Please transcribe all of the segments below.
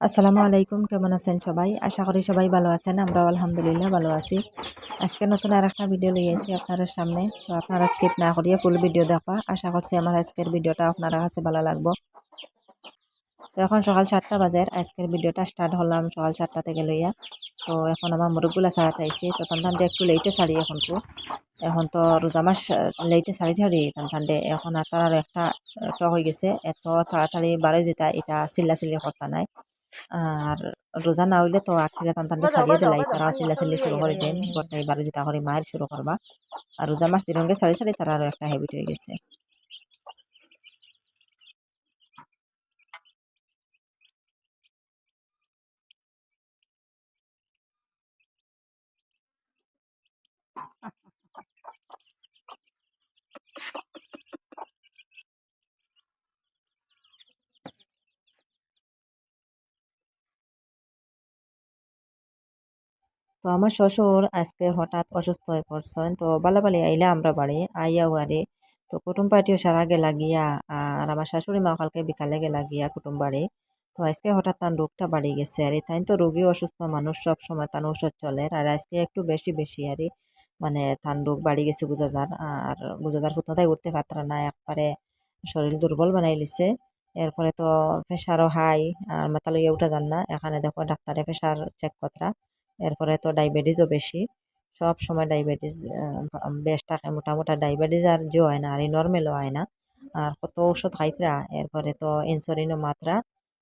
আসসালামু আলাইকুম, কেমন আছেন সবাই? আশা করি সবাই ভালো আছেন, আমরাও আলহামদুলিল্লাহ ভালো আছি। আজকে নতুন আর একটা ভিডিও লিয়েছি আপনাদের সামনে। তো আপনারা স্কিপ না করিয়ে ফুল ভিডিও দেখা আশা করছি আমার আজকের ভিডিওটা আপনার কাছে ভালো লাগবো। তো এখন সকাল সাতটা বাজার আজকের ভিডিওটা স্টার্ট হলাম সকাল সাতটা থেকে লইয়া। তো এখন আমার মুরগগুলা ছাড়াতে আইসি তো তান্তানটা একটু লেটে ছাড়ি এখন তো। এখন তো রোজা মাস লেটে ছাড়ি থাড়ি তান্তানডে এখন আর তার একটা হয়ে গেছে। এত তাড়াতাড়ি বারো যেটা, এটা চিল্লা চিল্লি করতা নাই। আর রোজা না হইলে তো আখিরে টান সারিয়ে দিলাই তারা চিল্লা চিল্লি শুরু করে দেন গোটাই বারো জিতা করে মায়ের শুরু করবা। আর রোজা মাস দিনকে সারি সারি তারা আরও একটা হ্যাবিট হয়ে গেছে। তো আমার শ্বশুর আজকে হঠাৎ অসুস্থ হয়ে পড়ছেন। তো বালাবালি আইলা আমরা বাড়ি, আইয়া ওয়ারে তো কুটুম পার্টিও সারা গেলা গিয়া আর আমার শাশুড়ি মা কালকে বিকালে গেলা গিয়া কুটুম বাড়ি। তো আজকে হঠাৎ তার রোগটা বাড়ি গেছে, আর তাই তো রোগী অসুস্থ মানুষ সব সময় তার ঔষধ চলে। আর আজকে একটু বেশি বেশি, আর মানে তার রোগ বাড়ি গেছে বুঝাদার আর বুঝাদার কোথায় উঠতে পারতারা না একবারে শরীর দুর্বল বানাই লিছে। এরপরে তো প্রেশারও হাই, আর মাথা লইয়া উঠা যান না। এখানে দেখো ডাক্তারে প্রেশার চেক করা এরপরে তো ডায়াবেটিসও বেশি। সব সময় ডায়াবেটিস বেশ থাকে মোটামুটি ডায়াবেটিস আর যে হয় না, আর এই নর্মেলও হয় না। আর কত ওষুধ খাইতরা এরপরে তো ইনসুলিনও মাত্রা,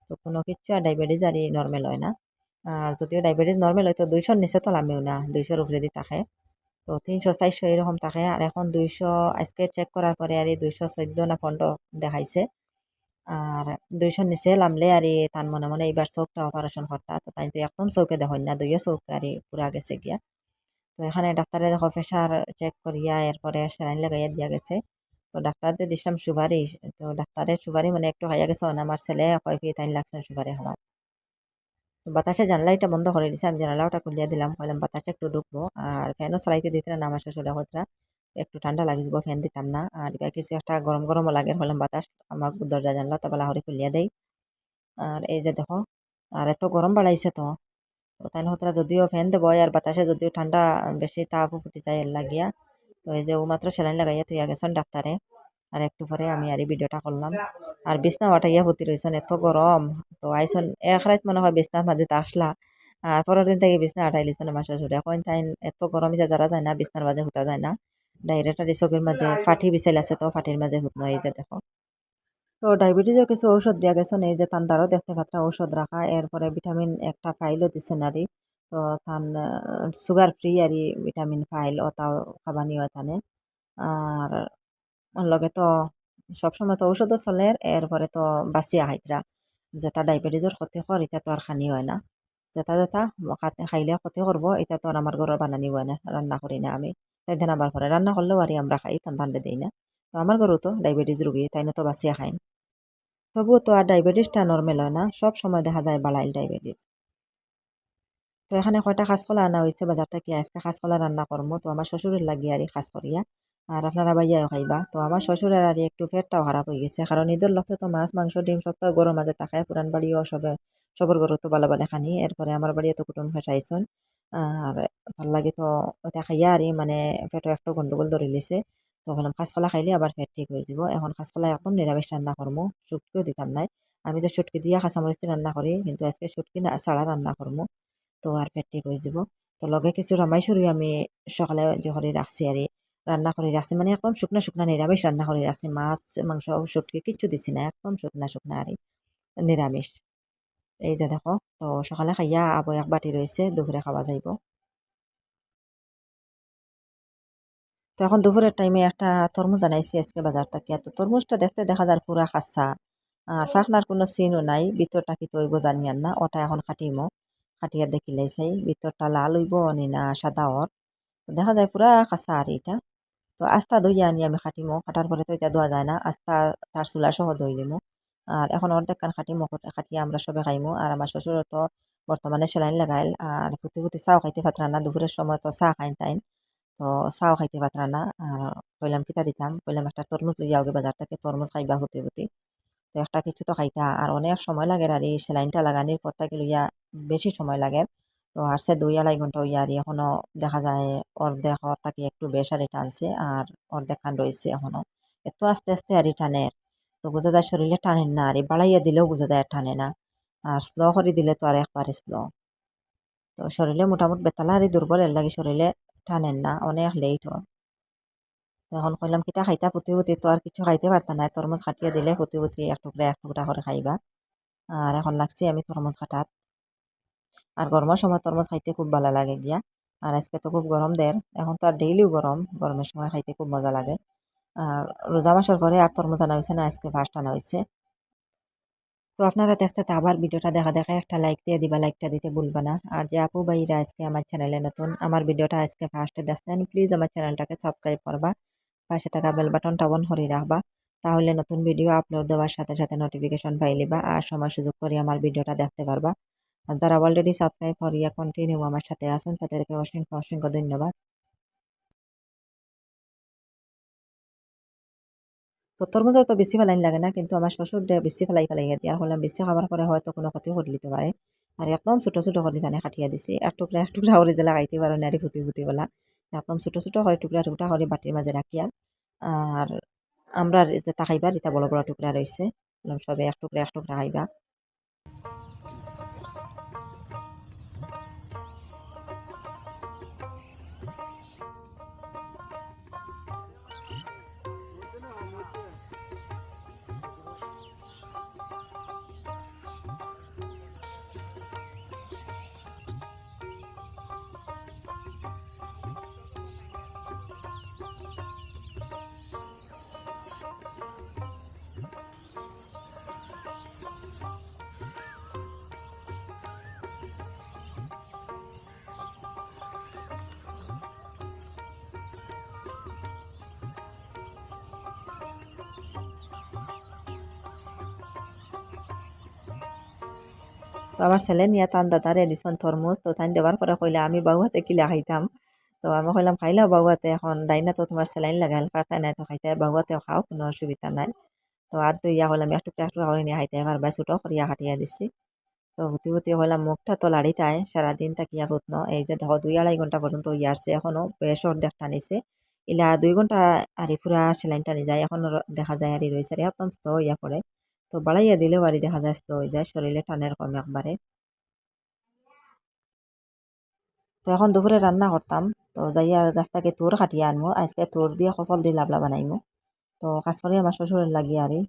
তো কোনো কিছু আর ডায়াবেটিস আর এই নর্মেল হয় না। আর যদিও ডায়াবেটিস নর্মেল হয়, তো দুইশোর নিচে তো লামেও না, দুইশোর উপরে দিয়ে থাকে তো তিনশো, চারশো এরকম থাকে আর এখন দুইশো আজকে চেক করার পরে আর এই দুইশো চোদ্দ না পনেরো দেখাইছে। আর দুইশোর নিচে নামলে আর তান মনে মনে এইবার চোখটা অপারেশন করতা, তো তাই তো একদম চৌকে দেখুন না দুইও চৌকে আর পুরা গেছে গিয়া। তো এখানে ডাক্তারে দেখো প্রেশার চেক করিয়া এরপরে স্যালাইন লাগাইয়া দিয়া গেছে। তো ডাক্তারদের দিছিলাম সুবারি তো ডাক্তারের সুবারি মানে একটু হাইয়া গেছে আমার ছেলে কয় ফি তাই লাগছে সুপারি হওয়ার বাতাসে জানলা এটা বন্ধ করে দিছে, আমি জানালাটা খুলিয়া দিলাম, কইলাম বাতাসে একটু ঢুকবো আর ফ্যানও চালাইতে দিতে না আমার শ্বশুরা একটু ঠান্ডা লাগি যাব ফ্যান দিতাম না। আর এবার কিছু একটা গরম গরমও লাগে হলাম বাতাস। আমার দরজা, জানলা তো বেলা হরে খুলিয়া দেই। আর এই যে দেখো, আর এত গরম বাড়াইছে তো। তাই হতরা যদিও ফ্যান দেবো, আর বাতাসে যদিও ঠান্ডা বেশি তাপ ফুটে যায় লাগিয়া। তো এই যে ও মাত্র সেলাইন লাগাইয়া তুই গেছেন ডাক্তারে। আর একটু পরে আমি আর এই ভিডিওটা করলাম। আর বিছনা ওঠাইয়া ভর্তি রয়েছেন এত গরম। তো আইসন এক রাত মনে হয় বিছনার মাঝে আসলা। আর পরের দিন থেকে বিছনা আটাই লিছেন আমার শ্বশুরে এখন তাই এত গরম যারা যায় না, বিছনার মাঝে হুতা যায় না। ডাইরেক্ট আর চোখের মাঝে ফাটি বিছাইল আছে তো ফাটির মাঝে হুত নয় যে দেখো। তো ডায়াবেটিসও কিছু ঔষধ দিয়া গেছে এই যে তান তান্দারও দেখতে পাত্রা ঔষধ রাখা। এরপরে ভিটামিন একটা ফাইলও দিছে নারী। তো তান সুগার ফ্রি আর ভিটামিন ফাইল ওটাও খাবানি হয় তানে আর লগে তো সবসময় তো ঔষধও চলে। এরপরে তো বাঁচিয়া খাইতরা যেটা ডায়াবেটিসের ক্ষতি কর এটা তো আর খানি হয় না। যেটা যেটা খাইলে ক্ষতি করব এটা তো আমার ঘরের বানানি হয় না রান্না করি না আমি তাই দেন আবার ঘরে রান্না করলেও আর আমরা খাই টান টানলে দিই না তো আমার ঘরেও তো ডায়াবেটিস রুগী তাই না তো বাঁচিয়া খাইন তবুও তো আর ডায়াবেটিসটা নর্মেল হয় না সব সময় দেখা যায় বালাইল ডায়াবেটিস তো এখানে কয়টা কাঁচকলা আনা হয়েছে বাজার থেকে আজকে কাঁচকলা রান্না করব তো আমার শ্বশুরের লাগিয়ে আর খাস করিয়া আর আপনারা বাইয়াও খাইবা। তো আমার শ্বশুরের আর একটু পেটটাও খারাপ হয়ে গেছে। কারণ ঈদের লক্ষ্যে তো মাছ, মাংস, ডিম সত্য গরম মাঝে তাকায় পুরান বাড়িও সবে সবর গরু তো বালা বালা খানি। এরপরে আমার বাড়ি তো কুটুম ফেসাইছন আর ভালো লাগে তো ওটা খাইয়া আর মানে পেটও একটু গন্ডগোল ধরে লিছে তো বললাম, কাঁচকলা খাইলে আবার পেট ঠিক হয়ে যাব। এখন কাঁচকলা একদম নিরামিষ রান্না করব শুটকিও দিতাম নাই। আমি তো শুটকি দিয়া কাঁচামরিচ রান্না করি, কিন্তু আজকে শুটকি না, ছাড়া রান্না করব তো আর পেট ঠিক হয়ে যাব। তো লগে কিছু রামাইশুরি আমি সকালে করে রাখছি আর। রান্না করে রাখছি। মানে একদম শুকনো শুকনা নিরামিষ রান্না করে রাখছি। মাছ, মাংস, শুটকি কিচ্ছু দিছি না। একদম শুকনা শুকনা আর নিরামিষ। এই যে দেখো, তো সকালে খাইয়া আবো এক বাটি রয়েছে, দুপুরে খাওয়া যাইব। তো এখন দুপুরের টাইমে একটা তরমুজ আনাইছি আজকে বাজার থেকে। তো তরমুজটা দেখতে দেখা যায় পুরা খাচ্ছা আর ফাঁকনার কোনো সিনও নাই, ভিতরটা কি তৈব জানি আর না। ওটা এখন খাটিমো। খাটিয়া দেখিলাই চাই ভিতরটা লাল হইব নি না, সাদা ওর। দেখা যায় পুরা খাসা আর এটা তো আস্তা দইয়া আনি আমি খাটিমো, খাটার পরে তো এটা দেওয়া যায় না আস্তা তার চুলা সহ দই দিমো। আর এখন অর্ধেক কান খাটিমো খাটিয়ে আমরা সবে খাইমো। আর আমার শ্বশুর তো বর্তমানে সেলাইন লাগাইল, আর ফুটি ফুটি চাও খাইতে পাত্রা না দুপুরের সময় তো চা খাইন তাইন। তো চাও খাইতে পাত্রা না আর কইলাম কিতা দিতাম, কইলাম একটা তরমুজ লইয়া আগে বাজার থেকে তরমুজ খাইবা হতে হতে তো একটা কিছু তো খাইতা, আর অনেক সময় লাগে আর এই সেলাইনটা লাগানির পর থেকে লইয়া বেশি সময় লাগে। তো আসছে দুই আড়াই ঘণ্টা হইয়া আর এখনও দেখা যায় অর্ধেক থাকি একটু বেশ আর টানছে আর অর্ধেক খান রয়েছে এখনও। এত আস্তে আস্তে আর টানের, তো বোঝা যায় শরীরে টানেন না, আর বাড়াইয়া দিলেও বোঝা যায় টানে না। আর স্লো করে দিলে তো আর একবারে স্লো তো শরীরে মোটামুটি বেতালা আর দুর্বল, এর লাগে শরীরে টানেন না, অনেক লেট তো এখন কইলাম কিতা খাইতা পুতি পুতি তো আর কিছু খাইতে পারতা না তরমুজ খাটিয়ে দিলে পুতি পুতি এক টুকরা এক টুকরা করে খাইবা। আর এখন লাগছে আমি তরমুজ খাটাত। আর গরমের সময় তরমুজ খাইতে খুব ভালো লাগে গিয়া। আর আজকে তো খুব গরম দের, এখন তো আর ডেইলিও গরম, গরমের সময় খাইতে খুব মজা লাগে। আর রোজা মাসের ঘরে আর তরমুজ আনা হয়েছে না আজকে ফার্স্ট আনা হয়েছে তো আপনারা দেখতে তো আবার ভিডিওটা দেখা দেখা একটা লাইক দিয়ে দিবা লাইকটা দিতে ভুলবা না। আর যে আপু ভাইরা আজকে আমার চ্যানেলে নতুন, আমার ভিডিওটা আজকে ফার্স্টে দেখছেন প্লিজ আমার চ্যানেলটাকে সাবস্ক্রাইব করবা। পাশে থাকা বেল বাটনটা অন করে রাখবা। তাহলে নতুন ভিডিও আপলোড দেওয়ার সাথে সাথে নোটিফিকেশন পাইলিবা আর সময় সুযোগ করে আমার ভিডিওটা দেখতে পারবা। আর যারা অলরেডি সাবস্ক্রাইব করিয়া কন্টিনিউ আমার সাথে আসুন তাদেরকে অসংখ্য অসংখ্য ধন্যবাদ তো তরমুজের তো বেশি ফেলাইন লাগে না, কিন্তু আমার শ্বশুর বেশি ফেলাই ফেলাই দিয়ে হলাম বেশি খাবার পরে হয়তো কোনো ক্ষতি করে দিতে পারে। আর একদম ছোটো ছোটো করে তানে কাটিয়ে দিছি। এক টুকরা এক টুকরা করে জেলা খাইতে পারো না ফুটি ফুটি বলা। একদম ছোটো ছোটো করে টুকরা টুকরা করে বাটির মাঝে রাখিয়া। আর আমরা যেটা খাইবা এটা বড় বড় টুকরা রয়েছে। সবে এক টুকরা এক টুকরা খাইবা। তো আমার ছেলে নিয়ে তান দাদারে দিছন তরমুজ। তো তাই দেওয়ার পরে কইলে, আমি বাবু হাতে কিলা খাইতাম। তো আমি কইলাম খাইলাও বাবু হাতে এখন ডাইনা তো তোমার স্যালাইন লাগাল পারতাই নাই তো খাইতে বাবু হাতেও খাও, কোনো অসুবিধা নাই। তো আর ইয়া হলাম একটু একটু করে নিয়ে খাইতে পারবা ছোটো করিয়া হাঁটিয়া দিছি। তো হুতি হুতি হলাম মুখটা তো লাড়িতায়, সারাদিন তাকিয়া হুতন এই যে দেখো, দুই আড়াই ঘণ্টা পর্যন্ত ইয়ারছে এখনও বেশ অর্ধেক টানিছে ইলা দুই ঘণ্টা আরি পুরা সেলাইন টানি যায়, এখন দেখা যায় আরি রয়েছে একদম স্লো ইয়া পড়ে। তো বাড়াইয়া দিলেও আরি দেখা যায় হয়ে যায় শরীরে টানের কমে একবারে। তো এখন দুপুরে রান্না করতাম, তো যাইয়া গাছ থেকে তোর কাটিয়ে আনব আজকে তোর দিয়ে সফল দিয়ে লাবলা বানাইমো। তো কাজ আমার শ্বশুরের লাগিয়ে আরি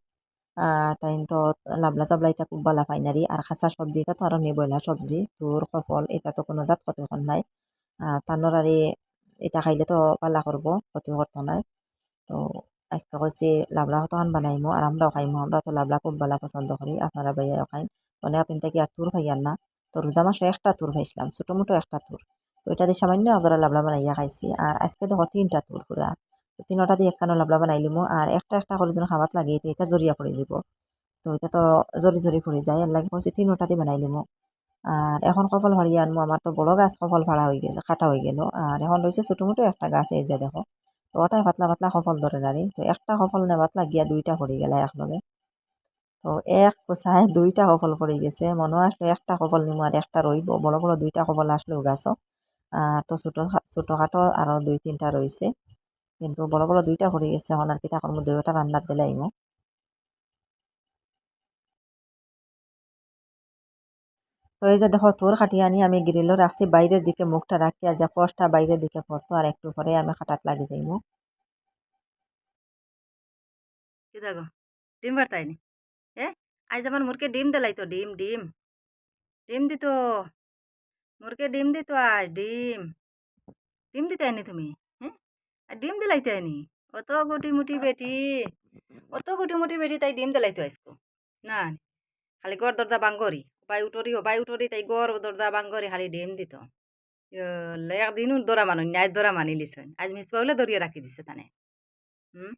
তাই তো লাবলা চাবলা এটা খুব ভালো পাইনারি আর খাঁচা সবজি এটা তো আরও নেই বইলা সবজি, তোর সফল এটা তো কোনো জাত ক্ষতিকর নাই। আর তানোর আর এটা খাইলে তো পালা করব, ক্ষতি করতো নাই। তো আজকে কইছি লাবলা কতখান বানাইমো আর আমরাও খাইমো আমরা তো লাবলা খুব ভালো পছন্দ করি আপনারা ভাইয়াও খাইন মানে আপনি থেকে আর তুর খাইয়ার না তো রোজা মাসে একটা তুর খাইছিলাম ছোটো মোটো একটা তুর তো এটা দিয়ে সামান্য আগরা লাবলা বানাইয়া খাইছি আর আজকে দেখো তিনটা তুর পুরা তিনটা দিয়ে একখানো লাবলা বানাই লিমো আর একটা একটা করে যেন খাবার লাগে এটা জরিয়া পড়ে দিব তো এটা তো জরি জরি পড়ে যায় এর লাগে কইছি তিনটা দিয়ে বানাই লিমো আর এখন কপাল ভাড়িয়ে আনব আমার তো বড় গাছ কপাল ভাড়া হয়ে গেছে কাটা হয়ে গেল আর এখন রয়েছে ছোটো মোটো একটা গাছ এই যে দেখো তো ওটাই পাতলা পাতলা সফল ধরে নারী তো একটা সফল নেবাত লাগিয়া দুইটা পড়ে গেলে একলগে তো এক কোচায় দুইটা সফল পড়ে গেছে মনে আসলো একটা সফল নিমো আর একটা রইব। বড় বড় দুইটা সফল আসলেও গাছ আর তো ছোটো ছোটোখাটো আরও দুই তিনটা রয়েছে কিন্তু বড় বড় দুইটা পড়ে গেছে, এখন আর কি তখন দুইটা রান্নার দিলে এই যে দেখো, তোর খাটিয়ে আনি, আমি গ্রিলও রাখছি। বাইরের দিকে মুখটা রাখিয়া যে কষটা বাইরের দিকে পড়তো আর একটু পরে আমি খাটাত লাগি যাইমো। কি দেখো, ডিম বার্তায়নি এ, আজ আমার মুরকে ডিম দিলাই তো, ডিম ডিম। ডিম দিত। মুরকে ডিম দিত আজ, ডিম। ডিম দিতে আনি তুমি? হ্যাঁ? আর ডিম দিলাইতে আনি অত গুটি মুটি বেটি। অত গুটি মুটি বেটি, তাই ডিম দিলাইতো আজকো। না, খালি গড় দরজা বাঙ্গরি বাই উঠরি বাই উঠরি তাই গড় দরজা বাঙ্গরি খালি ডেম দিত একদিনও দরা মানুষ আজ দরা মানি লিছেন আজ মিস পাবলে দরিয়ে রাখি দিছে তানে। হুম?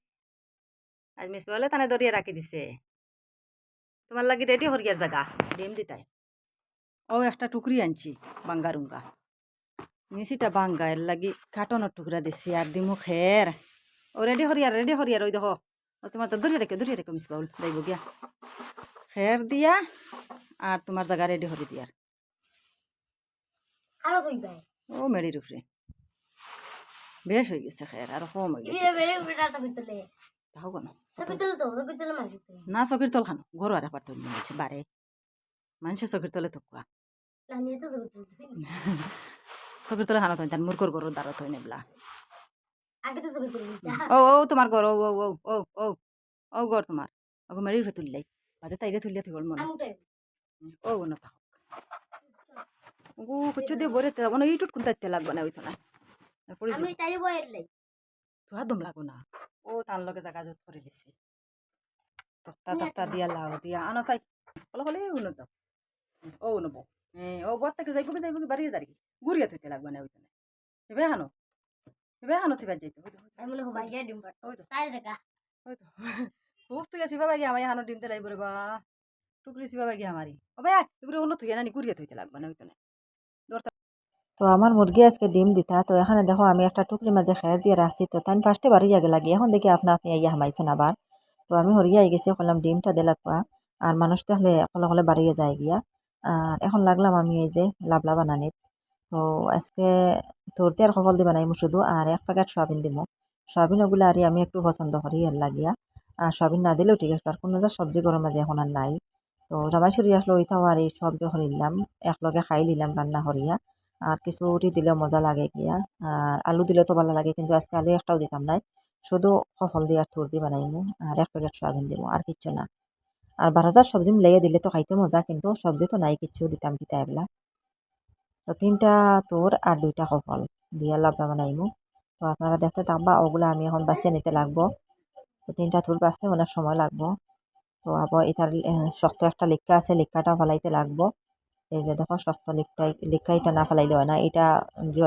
আজ মিস পাবলে তানে দরিয়ে রাখি দিছে। তোমার লাগি রেডি হরিয়ার জায়গা ডিম দিতাই ও একটা টুকরি আনছি বাঙ্গারুঙ্গা নিচিটা বাঙ্গা এর লাগি কাটনের টুকরা দিছি আর দিমু খের ও রেডি হরিয়ার রেডি হরিয়ার ওই দেখো। তোমার তো দূরে রেখে দরিয়া রেখে মিস বাউল যাইব গিয়া। খের দিয়া আর তোমার জায়গা রেডি হরি দিয়ার ও মেডির উপরে বেশ হয়ে গেছে খের আর কম হয়ে গেছে। তাও কোনো না। চকির তল খানো। ঘর আর একবার তৈরি হয়েছে বারে মানুষের চকির তলে থকুয়া চকির তলে খানো তার মূর্খর ঘরের দ্বারা তৈন এবলা আগে তো বিতলে ও ও তোমার ঘর ও ও ও ও ও ও ঘর তোমার ওকে মেরির উপরে তুললাই বাদে তাইরে তুলিয়া তুই মনে ও না থাক ও কুচু দিয়ে বরে তে মানে ইটুট কোন দাইতে লাগবে না ওইতো না পড়ে আমি তাই বয়ের লাই তো দম লাগো না ও তার লগে জায়গা জোট করে লিছি তক্তা তক্তা দিয়া লাউ দিয়া আনো চাই কলে কলে উনো দাও ও উনো বউ ও বর থেকে যাইব কি যাইব কি বাড়িয়ে যারি ঘুরিয়া থইতে লাগবে না ওইতো না এবে হানো এবে হানো সিবার যাইতে হইতো আমি হয় বাইরে ডিম পাট ওই তো তাই দেখা হয়তো খুব তুই আসিবা বাগি আমার হানো ডিম তেলাই বলে বা টুকরি সিবা বাগি আমারই ও ভাই এগুলো অন্য তুই নানি ঘুরিয়া থইতে লাগবে না ওইতো না তো আমার মুরগি আজকে ডিম দিতা তো এখানে দেখো আমি একটা টুকরি মাঝে খের দিয়ে রাখছি তো তাই ফার্স্টে বাড়ি আগে লাগি এখন দেখি আপনা আপনি আইয়া হামাইছেন আবার তো আমি হরিয়া গেছি বললাম ডিমটা দে লাগবা আর মানুষ দেখলে অকলে অকলে বাড়িয়ে যায় গিয়া আর এখন লাগলাম আমি এই যে লাবলা বানানিত তো আজকে দিয়ে আর কপাল দিয়ে বানাইমু শুধু আর এক প্যাকেট সয়াবিন দিমু সয়াবিন ওগুলো আর আমি একটু পছন্দ করি এর লাগিয়া সয়াবিন না দিলেও ঠিক আছে। আর কোনো যা সবজি গরম মাঝে এখন আর নাই। তো রামাইশুরি আসলো ওইটাও আর এই সবজি হরিলাম একলগে খাই নিলাম রান্না হরিয়া আর কিছু রুটি দিলে মজা লাগে গিয়া। আর আলু দিলে তো ভালো লাগে, কিন্তু আজকে আলু একটাও দিতাম নাই। শুধু সফল দিয়ে আর থুর দিয়ে বানাইমু, আর এক প্যাকেট সয়াবিন দিব আর কিচ্ছু না। আর বারো হাজার সবজি মিলাইয়া দিলে তো খাইতে মজা, কিন্তু সবজি তো নাই, কিচ্ছু দিতাম কিতা এবলা। তো তিনটা তোর আর দুইটা সফল দিয়া লাবলা বানাইমু। তো আপনারা দেখতে থাকবা, ওগুলো আমি এখন বাছিয়ে নিতে লাগবো। তো তিনটা থুর বাঁচতে অনেক সময় লাগবো। তো আবার এটার শক্ত একটা লেখা আছে লিক্কাটা ফেলাইতে লাগবো। এই যে দেখো, শক্ত লিখটাই লিক্কা এটা না ফেলাইলে হয় না, এটা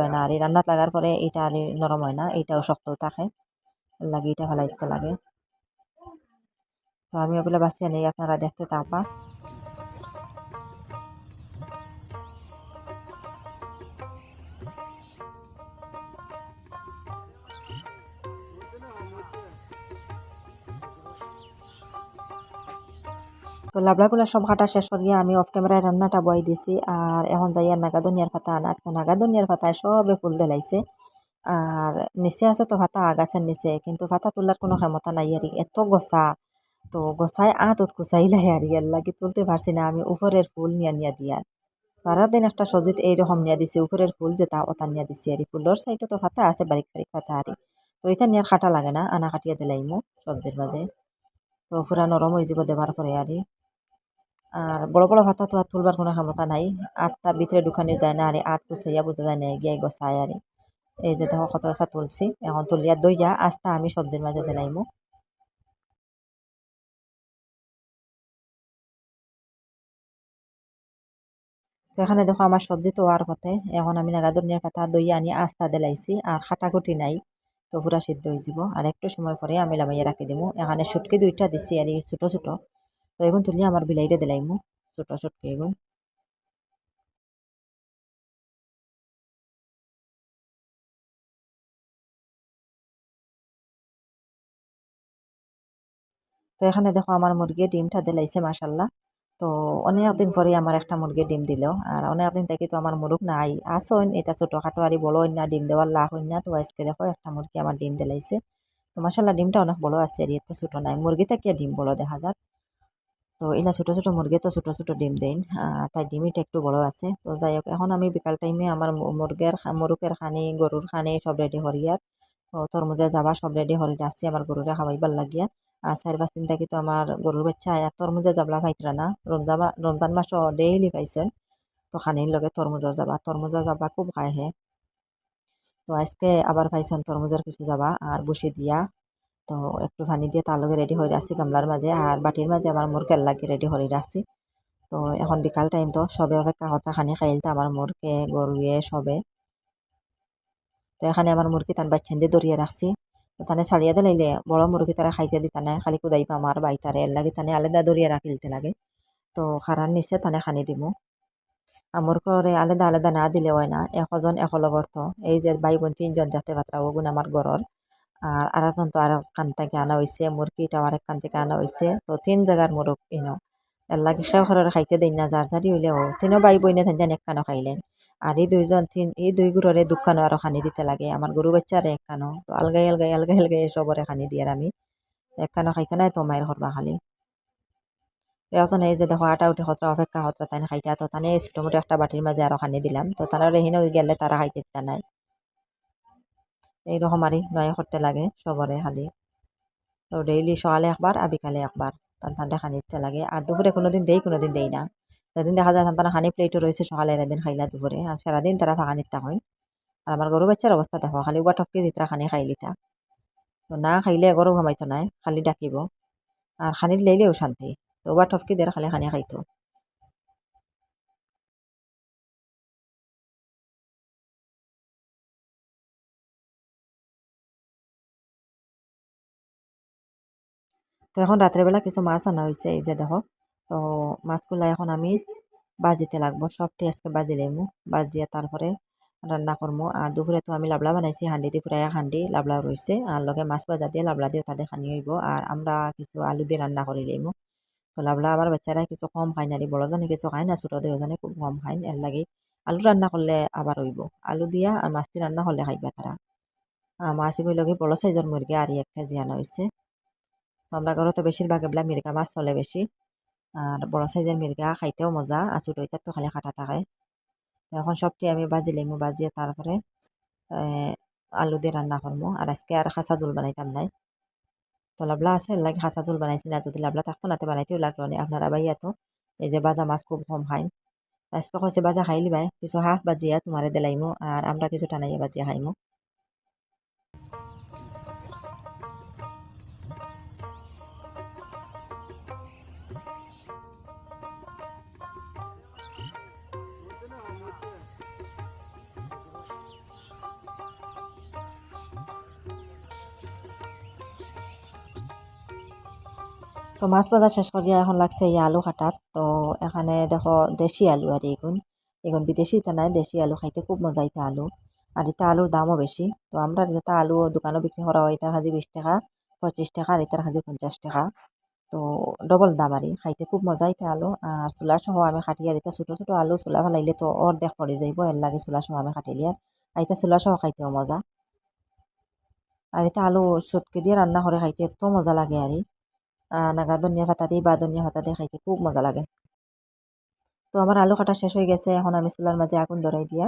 হয় না। আর এই রান্নাত লাগার পরে এটা আর নরম হয় না, এটাও শক্ত থাকে, লাগে এটা ফেলাইতে লাগে। তো আমি ওগুলো বাঁচিয়ে নেই আপনারা দেখতে থাকবা তো লাবলাগুলো সব কাটা শেষ করিয়া আমি অফ ক্যামেরায় রান্নাটা বয় দিছি। আর এখন যাই যাইয়া নাগাদনিয়ার পাতা আনার তো নাগাদনিয়ার পাতায় সবে ফুল দেলাইছে। আর নিচে আছে তো ভাতা আগাছের নিচে, কিন্তু ভাতা তোলার কোনো ক্ষমতা নাই আর এত গোসা তো গোসায় আতত কুচাইলাই আর ইয়ার লাগি তুলতে পারছি না আমি উপরের ফুল নিয়া নিয়া দিয়ার সারাদিন একটা সবজিত এইরকম নিয়া দিছি, উপরের ফুল যেটা ওটা নিয়া দিছি আর ফুলের সাইডে তো ভাতা আছে, বারিক বারিক পাতা আরি তো এটা নিয়ে খাটা লাগে না, আনা কাটিয়া দিলাইমু সবজির মাঝে। তো পুরা নরম হয়ে যাব দেবার পরে আরি আর বড় বড় ভাতা তো আর তুলবার কোনো ক্ষমতা নাই। আটটা ভিতরে ঢুকানি যায় না, আরে আট কুচাইয়া বোঝা যায় না গিয়ে গোসাই আরে। এই যে দেখো কত আসা তুলছি, এখন তুলিয়া দইয়া আস্তা আমি সবজির মাঝে দিলাইমু তো এখানে দেখো আমার সবজি তো আর পথে, এখন আমি নাগাদনিয়ার পাতা দইয়া আনি, আস্তা দিলাইছি আর খাটাকুটি নাই, তো পুরা সিদ্ধ হয়ে যাব আর একটু সময় পরে আমি লামাইয়া রাখি দিব এখানে সুটকি দুইটা দিছি, আর ছোটো ছোটো। তো এগুন তুলিয়া আমার বিলাইরে দিলাইমু ছোটো সুটকি এগুন তো এখানে দেখো আমার মুরগি ডিমটা দিলাইছে মাসাল্লাহ তো অনেক দিন পরে আমার একটা মুরগি ডিম দিল। আর অনেক দিন থেকে তো আমার মুরগ নাই আসন এটা ছোটোখাটো আর বড় না, ডিম দেওয়ার লাভ হইন না। তো আজকে দেখো একটা মুরগি আমার ডিম দিলাইছে। তো মাসাল্লাহ ডিমটা অনেক বড় আছে, আর এত ছোটো নাই। মুরগি থেকে ডিম বড় দেখা যায় তো এলা ছোটো ছোটো মুরগি তো ছোটো ছোটো ডিম দেন তাই ডিমিটা একটু বড় আছে। তো যাই হোক এখন আমি বিকাল টাইমে আমার মুরগের মুরগের খানি, গরুর খানি সব রেডি হরিয়ার তো তরমুজে যাবা, সব রেডি হরি আসছি আমার গরুরে খাওয়াইবার লাগিয়া। আর চার পাঁচ দিন থাকি তো আমার গরুর বাচ্চা আর তরমুজে যাবলা পাইতরা না। রমজান রমজান মাসও ডেইলি পাইছেন তো খানির লগে তরমুজের যাবা তরমুজের যাবা খুব খায় হে। তো আজকে আবার পাইছেন তরমুজের কিছু যাবা, আর বসে দিয়া তো একটু পানি দিয়ে তার লগে রেডি হয়ে রাখছি গামলার মাঝে। আর বাটির মাঝে আমার মুরগের লাগে রেডি হয়ে রাখছি তো এখন বিকাল টাইম তো, সবে অপেক্ষা কথা খানি খাইলতে আমার মুরগে গরুয়ে, সবে। তো এখানে আমার মুরগি তান বাচ্চান দিয়ে দরিয়ে রাখছি। তানে ছাড়িয়ে দিলাইলে বড় মুরগি তারা খাইতে দিতা না খালি কুদাই পাম আর বাইতারে এর লাগে তানে আলাদা দরিয়ে রাখিলতে লাগে। তো খারার নিচে তানে খানি দিমু। আমর করে আলাদা আলাদা না দিলে হয় না লগর তো এই যে ভাই বোন তিনজন দেখতে পাত্রা, ওগুন আমার ঘরর। আর আরেকজন তো আর কান থেকে আনা হয়েছে মুরগিটাও আরেক কান থেকে আনা হয়েছে তো তিন জায়গার মোরগ ইনো। এর লাগে ঘরের খাইতে দেই না, যার যারি হইলেও তিনও বাই বইনে তেন এক কানো খাইলেন। আর এই দুইজন তিন, এই দুই গুররে দুখানো আরও খানি দিতে লাগে। আমার গরু বাচ্চারে এক কানো তো আলগাই আলগাই আলগাই আলগাই সবরে খানি দিয়ে আমি। এক কানো খাইতে নাই তো মায়ের করবা খালি। এখন এই যে দেখো আটা উঠে হতরা অপেক্ষা হতরা তাই খাইতে, তো তানে ছোটমোটো একটা বাটির মাঝে আরও খানি দিলাম। তো তারা রেহিনে গেলে তারা খাইতে নাই। এইরকম আরই নয় করতে লাগে সবরে খালি তো ডেইলি সকালে একবার আর বিকালে একবার। তান তানটা খানি দিতে লাগে। আর দুপুরে কোনোদিন দেই কোনোদিন দেই না। যেদিন দেখা যায় তারা খানি প্লেটও রয়েছে সকালে এদিন খাইলা দুপুরে। আর সারাদিন তারা ফাঁকা নিতে হয়। আর আমার গরু বাচ্চার অবস্থা দেখো, খালি উবা টপকে দিতরা খানি খাই লিতা। তো না খাইলে গরু ঘামাইতো নাই, খালি ডাকিব। আর খানির লাইলেও শান্তি। তো উবা টপকি দিয়ে খালি খানি খাইতো। তো এখন রাত্রেবেলা কিছু মাছ আনা হয়েছে এই যে দেখো। তো মাছগুলা এখন আমি বাজিতে লাগবো সবটি আজকে বাজি লাইমু বাজিয়ে তারপরে রান্না করব আর দুপুরে তো আমি লাবলা বানাইছি, হান্ডি দিয়ে পুরাই হান্ডি লাবলা রয়েছে আর লগে মাছ বাজা দিয়ে লাবলা দিয়ে তাদের খানি হইব। আর আমরা কিছু আলু দিয়ে রান্না করে লাইমু তো লাবলা আমার বাচ্চারা কিছু কম খায় না বড় জানে কিছু খায় না, ছোট দুজনে খুব কম খায়। এর লাগে আলু রান্না করলে আবার হইব। আলু দিয়া আর মাছ দিয়ে রান্না করলে খাইবা তারা। মাছ লগে বড় সাইজের মুরগি, আর এক কেজি আনা হয়েছে আমরা ঘরে তো বেশিরভাগ এগুলা মির্গা মাছ চলে বেশি আর বড় সাইজের মির্গা খাইতেও মজা আর ছোটো তো খালি কাটা থাকে। এখন সবটি আমি বাজি লাইমু বাজিয়ে তারপরে আলু দিয়ে রান্না করব আর আজকে আর খাসা জোল বানাইতাম নাই। তো লাবলা আছে লাগে খাসা জোল বানাইছি না যদি লাবলা থাকতো না তো বানাইতেও লাগল না আপনারা বাইয়া তো এই যে বাজা মাছ খুব কম খাইন আজকে কইছে বাজা খাইলি ভাই কিছু হাফ বাজিয়া তোমারে দিলাইমু আর আমরা কিছু টানাইয়া বাজিয়া খাইমু। তো মাছ ভাজা শেষ করিয়া এখন লাগছে এই আলু কাটাত। তো এখানে দেখো দেশি আলু আর এগুন এগুন বিদেশি তা নাই, দেশি আলু খাইতে খুব মজা ইতা আলু। আর এটা আলুর দামও বেশি তো আমরা যেটা আলু দোকানও বিক্রি করা হয় এটার হাজি বিশ টাকা পঁচিশ টাকা আর এটার হাজি পঞ্চাশ টাকা। তো ডবল দাম আর খাইতে খুব মজা ইতা আলু। আর চুলা সহ আমি খাটি আর এটা ছোটো ছোটো আলু চুলা ফেলাইলে তো অর্ধেক পড়ে যাইব এর লাগে চুলা সহ আমি খাটিলি আর এটা চুলা সহ খাইতেও মজা। আর এটা আলু চটকে দিয়ে রান্না করে খাইতে এত মজা লাগে আর নাগা ধনিয়া পাতা দিই বা ধনিয়া পাতা দিয়ে খাইতে খুব মজা লাগে। তো আমার আলু কাটা শেষ হয়ে গেছে, এখন আমি চুলার মাঝে আগুন ধরাই দিয়া।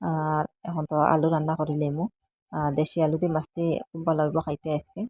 আর এখন তো আলু রান্না করি লেমু। দেশি আলু দিয়ে মাছ দিয়ে খুব ভালো লাগবে খাইতে আজকে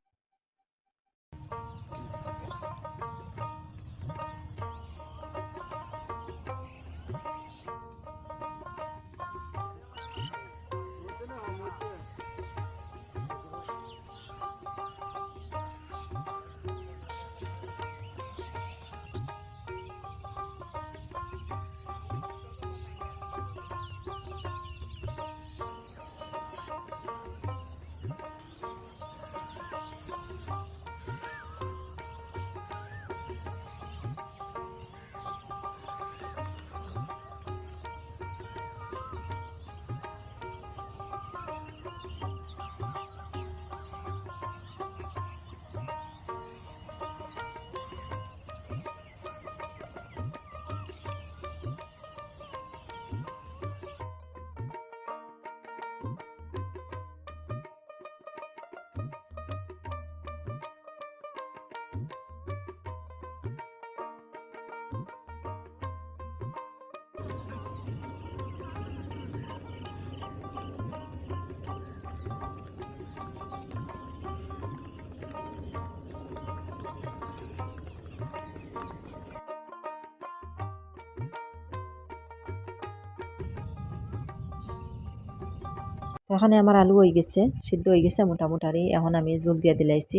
তো এখানে আমার আলু হয়ে গেছে, সিদ্ধ হয়ে গেছে মোটামুটারি। এখন আমি জল দিয়ে দিলাইছি।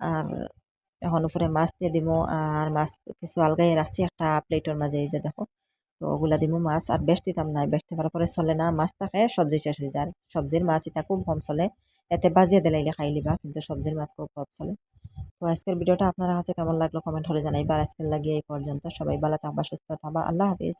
আর এখন উপরে মাছ দিয়ে দিব আর মাছ কিছু আলগাই রাখছি, একটা প্লেটের মাঝে, এই যে দেখো। তো ওগুলা দিব মাছ। আর বেশ দিতাম না বেশ দেওয়ার পরে চলে না, মাছ থাকে, সবজি শেষ হয়ে যায়। সবজির মাছ এটা খুব কম চলে। এতে বাজিয়ে দিলাইলে খাই লিবা, কিন্তু সবজির মাছ খুব কম চলে। তো আজকের ভিডিওটা আপনার কাছে কেমন লাগল কমেন্ট হলে জানাইবা। আজকের লাগিয়ে এই পর্যন্ত। সবাই ভালো থাকবা, সুস্থ থাকবা। আল্লাহ হাফিজ।